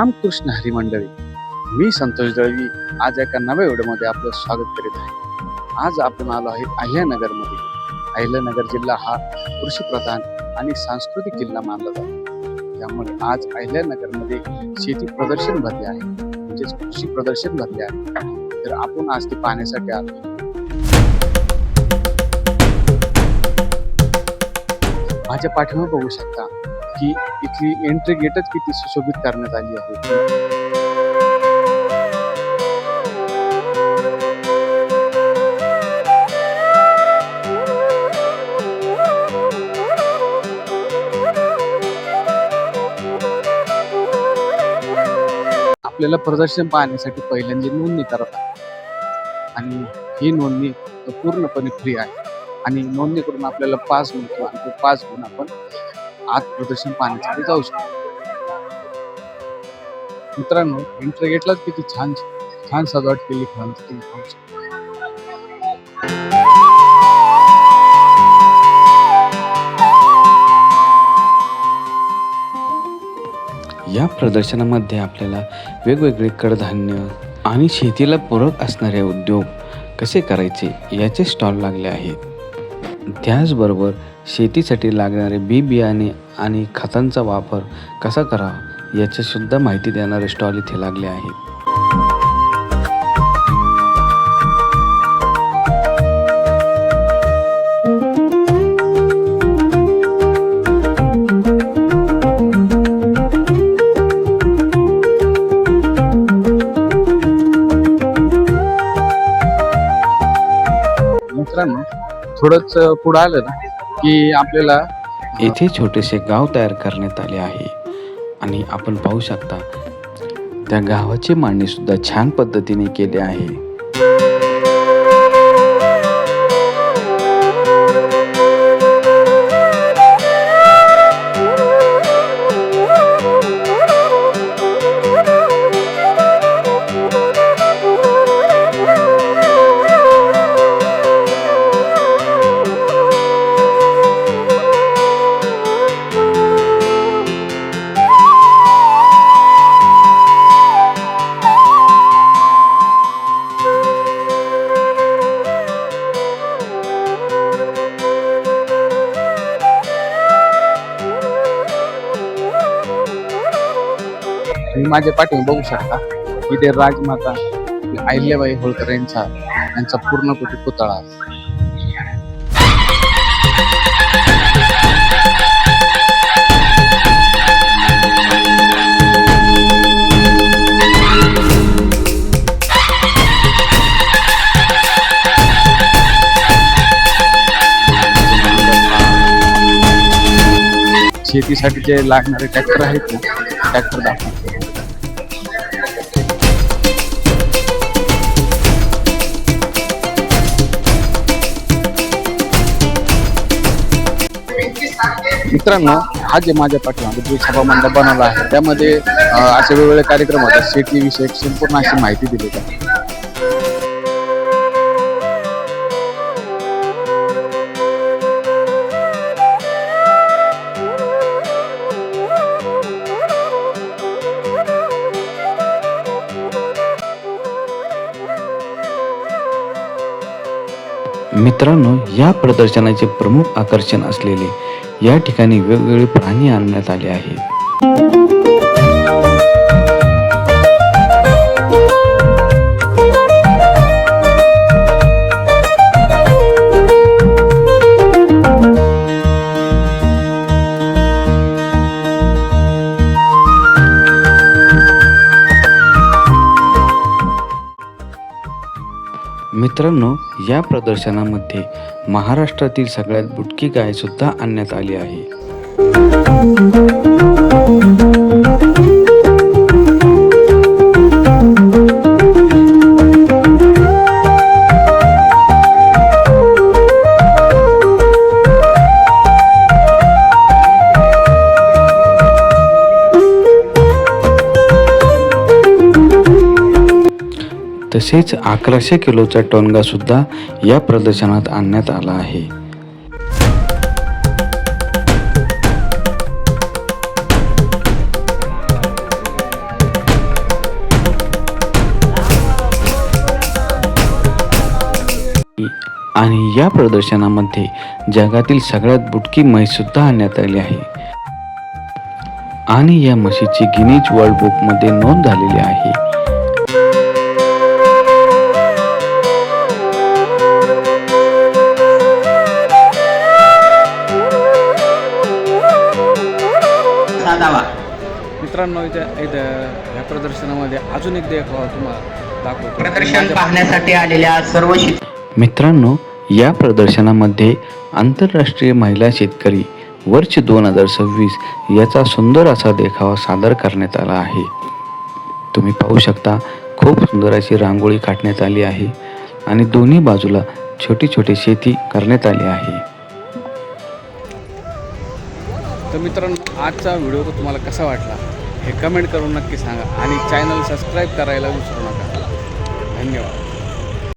रामकृष्ण हरी मंडळी मी संतोष दळवी. आज एका नव्या व्हिडिओमध्ये आपलं स्वागत करीत आहे. आज आपण आलो आहे अहिल्यानगरमध्ये. अहिल्यानगर जिल्हा हा कृषीप्रधान आणि सांस्कृतिक जिल्हा मानला जातो. त्यामुळे आज अहिल्यानगरमध्ये शेती प्रदर्शन भरले आहे. म्हणजेच कृषी प्रदर्शन भरले आहे. तर आपण आज ते पाहण्यासाठी आलो. माझ्या पाठीमा बघू शकता की इथली एंट्री गेटच किती सुशोभित करण्यात आली आहे. आपल्याला प्रदर्शन पाहण्यासाठी पहिल्यांदा नोंदणी करतात आणि ही नोंदणी पूर्णपणे फ्री आहे. आणि नोंदणी करून आपल्याला पास मिळतो आणि तो पास घेऊन आपण आत प्रदर्शन पाहण्यासाठी जाऊ शकतो. मित्रांनो एंट्री गेटलाच किती छान छान सजावट केली तुम्ही पाहू शकता. या प्रदर्शनामध्ये आपल्याला वेगवेगळे कडधान्य आणि शेतीला पूरक असणारे उद्योग कसे करायचे याचे स्टॉल लागले आहेत. त्याचबरोबर शेतीसाठी लागणारे बी बियाणे आणि खतांचा वापर कसा करावा याची सुद्धा माहिती देणारे स्टॉल इथे लागले आहेत. मित्रांनो थोडंच पुढं आलं ना. की आपल्याला येथे छोटेसे गाव तयार करण्यात आले आहे. आणि आपण पाहू शकता त्या गावाची मांडणी सुद्धा छान पद्धतीने केली आहे. तुम्ही माझ्या पाठीवर बघू शकता. इथे राजमाता अहिल्याबाई होळकर यांचा यांचा पूर्णपणे पुतळा. शेतीसाठी जे लागणारे ट्रॅक्टर आहेत ना ट्रॅक्टर दाखवा. मित्रांनो हा जे माझ्या पाठीमागे जो सभा मंडप बनवला आहे त्यामध्ये असे वेगवेगळे कार्यक्रम होतात. शेतीविषयक संपूर्ण अशी माहिती दिली जाते. मित्रांनो या प्रदर्शनाचे प्रमुख आकर्षण असलेले या ठिकाणी वेगवेगळे प्राणी आणण्यात आले आहेत. मित्रांनो या प्रदर्शनामध्ये महाराष्ट्रातील सगळ्यात बुटकी गाय सुद्धा आणण्यात आली आहे. तसेच अकराशे किलोचा टोनगा सुद्धा या प्रदर्शनात आणण्यात आला आहे. आणि या प्रदर्शनामध्ये जगातील सगळ्यात बुटकी म्हैसुद्धा आणण्यात आली आहे. आणि या म्हशीची गिनीज वर्ल्ड बुकमध्ये नोंद झालेली आहे. मित्रांनो इथं इथं ह्या प्रदर्शनामध्ये अजून एक देखावा तुम्हाला दाखवतो. प्रदर्शन पाहण्यासाठी आलेल्या सर्व मित्रांनो या प्रदर्शनामध्ये आंतरराष्ट्रीय महिला शेतकरी वर्ष दोन हजार सव्वीस याचा सुंदर असा देखावा सादर करण्यात आला आहे. तुम्ही पाहू शकता खूप सुंदर अशी रांगोळी काढण्यात आली आहे आणि दोन्ही बाजूला छोटी छोटी शेती करण्यात आली आहे. तर मित्रांनो आजचा व्हिडिओ तुम्हाला कसा वाटला? हे कमेंट करून नक्की सांगा. आणि चॅनल सबस्क्राईब करायला विसरू नका. धन्यवाद.